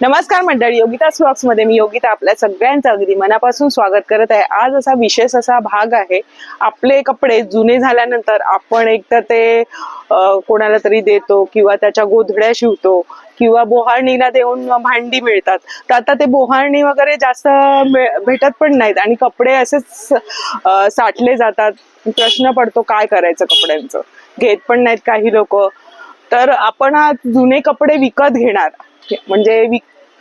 नमस्कार मंडळी योगिता स्लॉक्समध्ये मी योगिता आपल्या सगळ्यांचं अगदी मनापासून स्वागत करत आहे. आज असा विशेष असा भाग आहे आपले कपडे जुने झाल्यानंतर आपण एकतर ते कोणाला तरी देतो किंवा त्याच्या गोधड्या शिवतो किंवा बोहारणीला देऊन भांडी मिळतात. तर आता ते बोहारणी वगैरे जास्त भेटत पण नाहीत आणि कपडे असेच साठले जातात. प्रश्न पडतो काय करायचं कपड्यांचं? घेत पण नाहीत काही लोक. तर आपण आज जुने कपडे विकत घेणार. म्हणजे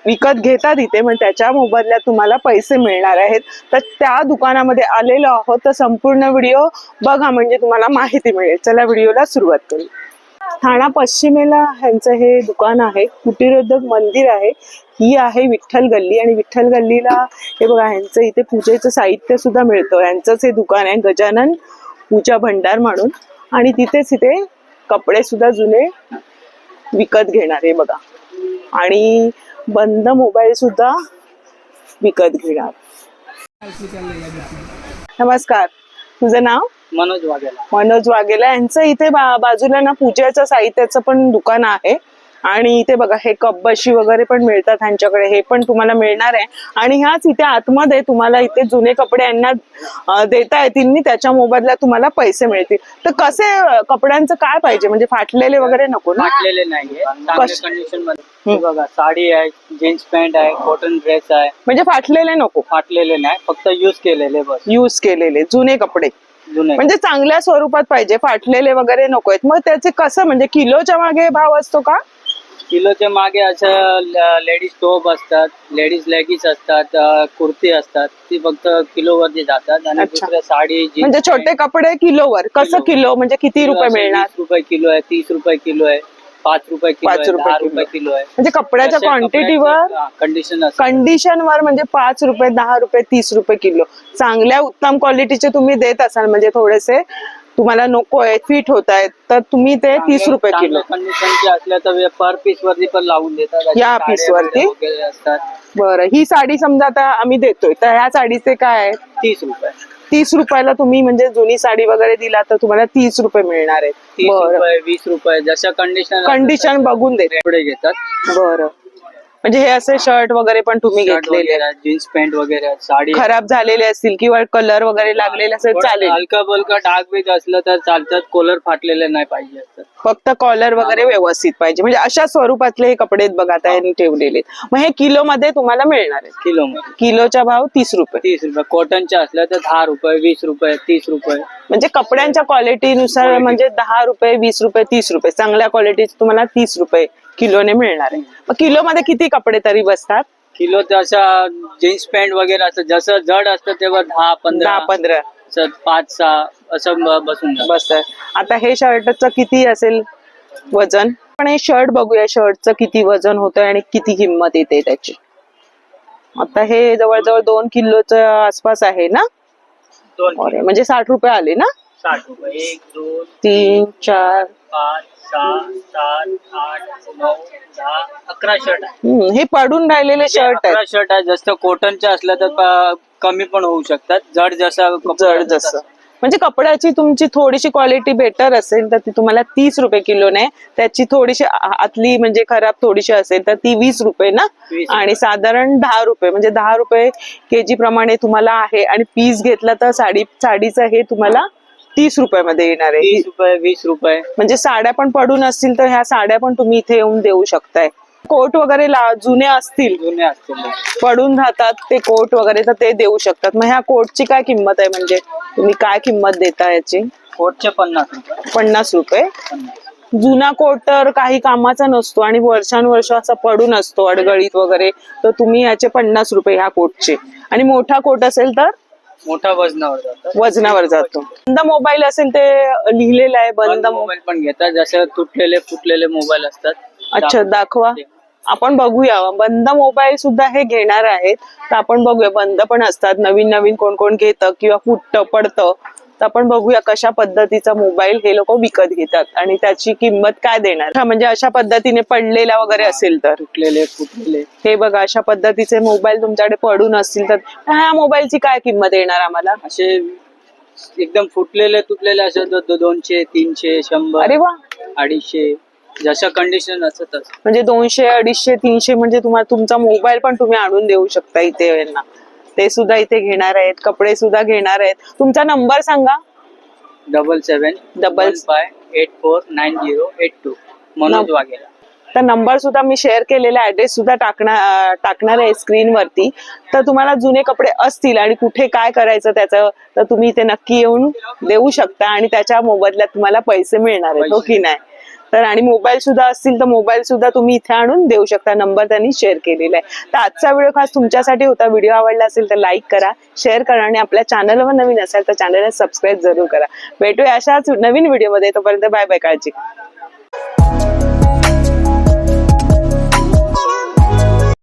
विकत घेतात इथे पण त्याच्या मोबदल्यात तुम्हाला पैसे मिळणार आहेत. तर त्या दुकानामध्ये आलेलो आहोत. तर संपूर्ण व्हिडिओ बघा म्हणजे तुम्हाला माहिती मिळेल. चला व्हिडिओला सुरुवात करू. ठाणा पश्चिमेला ह्यांचं हे दुकान आहे. कुटीरोधक मंदिर आहे. ही आहे विठ्ठल गल्ली. आणि विठ्ठल गल्लीला हे बघा ह्यांचं इथे पूजेचं साहित्य सुद्धा मिळतं. ह्यांचंच हे दुकान आहे गजानन पूजा भंडार म्हणून. आणि तिथेच इथे कपडे सुद्धा जुने विकत घेणार हे बघा. आणि बंद मोबाईल सुद्धा विकत घेणार. नमस्कार. तुझं नाव? मनोज वाघेला. मनोज वाघेला. यांचं इथे बा- बाजूला ना पूजेचं साहित्याचं पण दुकान आहे. आणि इथे बघा हे कब्बशी वगैरे पण मिळतात ह्यांच्याकडे हे पण तुम्हाला मिळणार आहे. आणि ह्याच इथे आतमध्ये तुम्हाला इथे जुने कपडे यांना देता येतील त्याच्या मोबदल्यात तुम्हाला पैसे मिळतील. तर कसे कपड्यांचं काय पाहिजे? म्हणजे फाटलेले वगैरे नको ना? फाटलेले नाहीये. बघा साडी आहे जीन्स पॅन्ट आहे कॉटन ड्रेस आहे. म्हणजे फाटलेले नको? फाटलेले नाही फक्त युज केलेले बस. युज केलेले जुने कपडे. म्हणजे चांगल्या स्वरूपात पाहिजे फाटलेले वगैरे नको आहेत मग त्याचे कसं म्हणजे किलोच्या मागे भाव असतो का? किलोच्या मागे असं लेडीज टॉप असतात लेडीज लेगीज असतात कुर्ती असतात ती फक्त किलो वरती जातात आणि अच्छा. दुसऱ्या साडी jeans म्हणजे छोटे कपडे किलोवर कसं किलो. किलो म्हणजे किती रुपये असे मिळणार 20 रुपये किलो आहे तीस रुपये किलो आहे पाच रुपये किलो पाच आहे रुपये दहा किलो. रुपये किलो आहे म्हणजे कपड्याच्या क्वांटिटीवर कंडिशन वर म्हणजे पाच रुपये दहा रुपये तीस रुपये किलो चांगल्या उत्तम क्वालिटीचे तुम्ही देत असाल म्हणजे थोडेसे तुम्हाला नको आहे फिट होत आहेत तर तुम्ही ते तीस रुपये किलो. कंडिशनचे असल्या तर पर पीस वरती पण लावून देतात. या piece वरती? बरं ही साडी समजा आता आम्ही देतोय तर ह्या साडीचे काय आहे? तीस रुपये. तीस रुपयाला तुम्ही म्हणजे जुनी साडी वगैरे दिला तर तुम्हाला तीस रुपये मिळणार आहेत. वीस रुपये जशा कंडिशन कंडिशन बघून देते. पुढे घेतात. बरं. म्हणजे हे असे शर्ट वगैरे पण तुम्ही घेतलेले आहेत. जीन्स पॅन्ट वगैरे साडी. खराब झालेले असतील किंवा कलर वगैरे लागलेले असेल चालेल. हलका बलका डाग बीग असलं तर चालतात कॉलर फाटलेले नाही पाहिजे असतात. फक्त कॉलर वगैरे व्यवस्थित पाहिजे. म्हणजे अशा स्वरूपातले हे कपडे आहेत बघा आता यांनी ठेवलेले आहेत. मग हे किलो मध्ये तुम्हाला मिळणार आहेत. किलो मध्ये किलोचा भाव तीस रुपये. तीस रुपये. कॉटनच्या असल्या तर दहा रुपये वीस रुपये तीस रुपये. म्हणजे कपड्यांच्या क्वालिटीनुसार म्हणजे दहा रुपये वीस रुपये तीस रुपये. चांगल्या क्वालिटीचे तुम्हाला तीस रुपये किलोने मिळणार आहे. मग किलो मध्ये किती कपडे तरी बसतात? किलो जसा जीन्स पॅन्ट वगैरे असतं जसं जड असतं तेव्हा दहा पंधरा दहा पंधरा. असं पाच सहा असं ब- बसून जातं. आता हे शर्टचं किती असेल वजन? पण हे शर्ट बघूया. शर्टचं किती वजन होतं आणि किती किंमत येते त्याची? आता हे जवळजवळ दोन किलोच्या आसपास आहे ना? दोन अरे, म्हणजे साठ रुपये आले ना? साठ रुपये. एक दोन तीन चार. पाच सहा सात आठ नऊ दहा अकरा शर्ट आहे. हम्म, हे पडून राहिलेले शर्ट अकरा आहेत. शर्ट आहे. जास्त कॉटनचे असलं तर प- कमी पण होऊ शकतात. जड जसं कपडा जड जसं. म्हणजे कपड्याची तुमची थोडीशी क्वालिटी बेटर असेल तर ती तुम्हाला तीस रुपये किलोने त्याची थोडीशी आ- आतली म्हणजे खराब थोडीशी असेल तर ती वीस रुपये ना? 20 आणि साधारण दहा रुपये म्हणजे दहा रुपये केजी प्रमाणे तुम्हाला आहे. आणि पीस घेतला तर साडी साडीचं हे तुम्हाला तीस रुपयामध्ये येणार आहे. तीस रुपये वीस रुपये. म्हणजे साड्या पण पडून असतील तर ह्या साड्या पण तुम्ही इथे येऊन देऊ शकताय. कोट वगैरे ला- जुने असतील. जुने असतील. पडून राहतात ते कोट वगैरे तर ते देऊ शकतात. मग ह्या कोटची काय किंमत आहे म्हणजे? तुम्ही काय किंमत देता याची? कोटचे पन्नास रुपये. पन्नास रुपये? पन्नास. जुना कोट तर काही कामाचा नसतो आणि वर्षानुवर्ष असा पडून असतो अडगळीत वगैरे. तर तुम्ही याचे पन्नास रुपये ह्या कोटचे. आणि मोठा कोट असेल तर? मोठा वजनावर जातात वजनावर जातो. बंद मोबाईल असेल ते लिहिलेलं आहे बंद मोबाईल पण घेतात. जसे तुटलेले फुटलेले मोबाईल असतात. अच्छा दाखवा. आपण बघूया. बंद मोबाईल सुद्धा हे घेणार आहेत. तर आपण बघूया. बंद पण असतात. नवीन नवीन कोण कोण घेतं किंवा फुटतं पडतं. तर आपण बघूया कशा पद्धतीचा मोबाईल हे लोक विकत घेतात आणि त्याची किंमत काय देणार. हा, म्हणजे अशा पद्धतीने पडलेला वगैरे असेल तर. तुटलेले फुटलेले. हे बघा अशा पद्धतीचे मोबाईल तुमच्याकडे पडून असतील तर. ह्या मोबाईलची काय किंमत येणार आम्हाला? असे एकदम फुटलेले तुटलेले असे दोनशे तीनशे शंभर अरे वा! अडीचशे जसं कंडिशन असतं तसं. म्हणजे दोनशे अडीचशे तीनशे म्हणजे तुम्हाला तुमचा मोबाईल पण तुम्ही आणून देऊ शकता इथे यांना. ते सुद्धा इथे घेणार आहेत कपडे सुद्धा घेणार आहेत. तुमचा नंबर सांगा. Double seven double five eight four nine zero eight two Manoj Vaghela. तर नंबर सुद्धा मी शेअर केलेला ऍड्रेस सुद्धा टाकणार टाकणार आहे स्क्रीनवरती तर तुम्हाला जुने कपडे असतील आणि कुठे काय करायचं त्याचं तर तुम्ही इथे नक्की येऊन देऊ शकता आणि त्याच्या मोबदल्यात तुम्हाला पैसे मिळणार आहेत हो की नाही? तर आणि मोबाईल सुद्धा असतील तर मोबाईल सुद्धा तुम्ही इथे आणून देऊ शकता. नंबर त्यांनी शेअर केलेला आहे. तर आजचा व्हिडिओ खास तुमच्यासाठी होता. व्हिडिओ आवडला असेल तर लाईक करा शेअर करा आणि आपल्या चॅनलवर नवीन असेल तर चॅनलला सबस्क्राईब जरूर करा. भेटूया अशाच नवीन व्हिडिओमध्ये. तोपर्यंत बाय बाय काळजी.